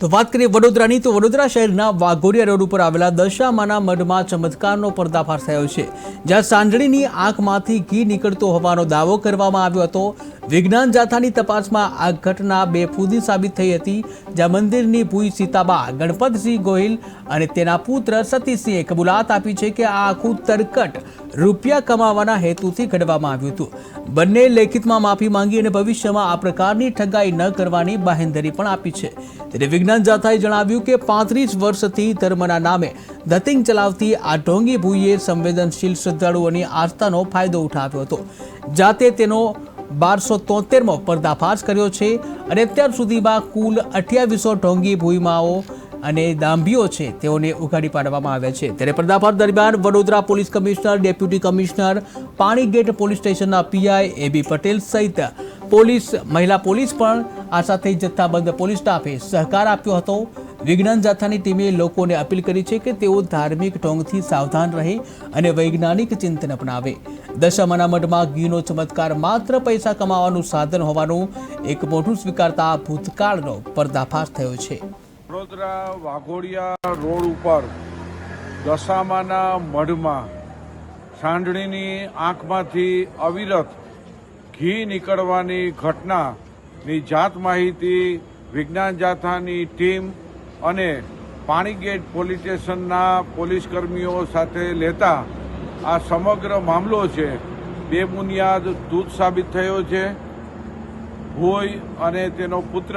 તો વાત કરીએ વડોદરાની, તો વડોદરા શહેરના વાઘોડિયા રોડ ઉપર આવેલા દશામાના મઢમાં ચમત્કારનો પર્દાફાશ થયો છે. જ્યાં સાંજળીની આંખમાંથી ઘી નીકળતો હોવાનો દાવો કરવામાં આવ્યો હતો. વિજ્ઞાન જાથાની તપાસમાં આ ઘટના બેફૂદી સાબિત થઈ હતી. જ્યાં મંદિરની ભૂઈ સીતાબા, ગણપતસિંહ ગોહિલ અને તેના પુત્ર સતીશસિંહે કબૂલાત આપી છે કે આ આખું તરકટ રૂપિયા કમાવાના હેતુથી ઘડવામાં આવ્યું હતું. બંને લેખિતમાં માફી માંગી અને ભવિષ્યમાં આ પ્રકારની ઠગાઈ ન કરવાની બાહેંધરી પણ આપી છે. ત્યારે વિજ્ઞાન જાથાએ જણાવ્યું કે પાંત્રીસ વર્ષથી ધર્મના નામે ધતિંગ ચલાવતી આ ઢોંગી ભૂઈએ સંવેદનશીલ શ્રદ્ધાળુઓની આસ્થાનો ફાયદો ઉઠાવ્યો હતો. જાતે તેનો બારસો તોતેરમો પર્દાફાશ કર્યો છે અને અત્યાર સુધીમાં કુલ અઠ્યાવીસો ઢોંગી ભૂઈમાઓ અને દાંભીઓ છે, તેઓને ઉઘાડી પાડવામાં આવ્યા છે. ત્યારે પર્દાફાશ દરમિયાન Vadodara police commissioner, deputy commissioner, Panigate police સ્ટેશનના પીઆઈ એબી પટેલ સહિત પોલીસ, મહિલા પોલીસ પણ આ સાથે જથ્થાબંધ પોલીસ સ્ટાફે સહકાર આપ્યો હતો. વિજ્ઞાન જાથાની ટીમે લોકોને અપીલ કરી છે કે તેઓ ધાર્મિક ઢોંગથી સાવધાન રહે અને વૈજ્ઞાનિક ચિંતન અપનાવે. દશામાના મઢમાં ઘીનો ચમત્કાર માત્ર પૈસા કમાવાનું સાધન હોવાનું એક મોટું સ્વીકારતા ભૂતકાળનો પર્દાફાશ થયો છે. વડોદરા વાઘોડિયા રોડ ઉપર દશામાના મઢમાં સાંડણીની આંખમાંથી અવિરત ઘી નીકળવાની ઘટનાની જાત માહિતી વિજ્ઞાન જાથાની ટીમ અને પાણીગેટ પોલીસ સ્ટેશનના પોલીસ કર્મીઓ સાથે લેતા આ સમગ્ર મામલો છે બે બુનિયાદ દૂધ સાબિત થયો છે. ભોઈ અને તેનો પુત્ર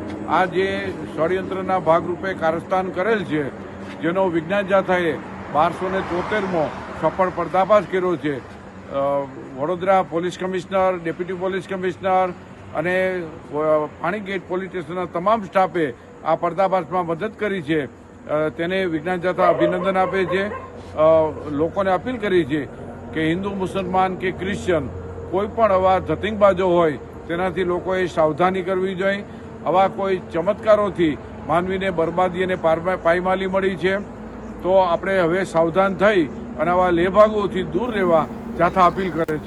આ જે ષડયંત્રના ભાગરૂપે કારસ્તાન કરેલ છે, જેનો વિજ્ઞાન જાથાએ બારસો ને તોતેરમો સફળ પર્દાફાશ કર્યો છે. Vadodara police commissioner, deputy police commissioner અને પાણીગેટ પોલીસ સ્ટેશનના તમામ સ્ટાફે આ પર્દાફાશમાં મદદ કરી છે. તેને વિજ્ઞાન જાથા અભિનંદન આપે છે. લોકોને અપીલ કરી છે કે હિન્દુ, મુસલમાન કે ક્રિશ્ચન કોઈ પણ આવા ધતિંગબાજો હોય, તેનાથી લોકોએ સાવધાની કરવી જોઈએ. આવા કોઈ ચમત્કારોથી માનવીને બરબાદી અને પાયમાલી મળી છે, તો આપણે હવે સાવધાન થઈ અને આવા લેભાગોથી દૂર રહેવા જાથા અપીલ કરે છે.